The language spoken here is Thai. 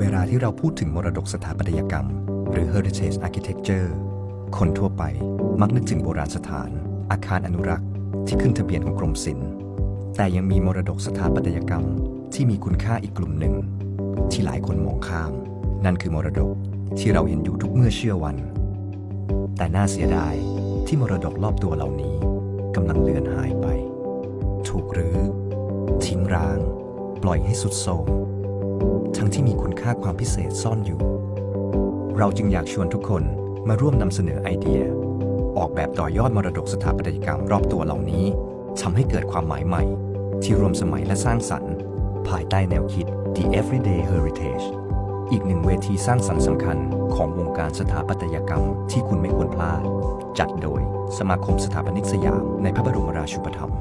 เวลาที่เราพูดถึงมรดกสถาปัตยกรรม หรือ heritage architecture คนทั่วไปมักนึกถึงโบราณสถาน อาคารอนุรักษ์ที่ขึ้นทะเบียนของกรมศิลป์แต่ยังมีมรดกสถาปัตยกรรมที่มีคุณค่าอีกกลุ่มหนึ่ง ที่หลายคนมองข้าม นั่นคือมรดกที่เราเห็นอยู่ทุกเมื่อเชื่อวัน แต่น่าเสียดายที่มรดกรอบตัวเหล่านี้กำลังเลือนหายไป ถูกรื้อทิ้งร้าง ปล่อยให้สุดโทรม ทั้งที่มีคุณค่าความพิเศษซ่อนอยู่ เราจึงอยากชวนทุกคนมาร่วมนำเสนอไอเดีย ออกแบบต่อยอดมรดกสถาปัตยกรรมรอบตัวเหล่านี้ทำให้เกิดความหมายใหม่ ที่รวมสมัยและสร้างสรรค์ ภายใต้แนวคิด The Everyday Heritage อีกหนึ่งเวทีสร้างสรรค์สำคัญของวงการสถาปัตยกรรมที่คุณไม่ควรพลาด จัดโดยสมาคมสถาปนิกสยามในพระบรมราชูปถัมภ์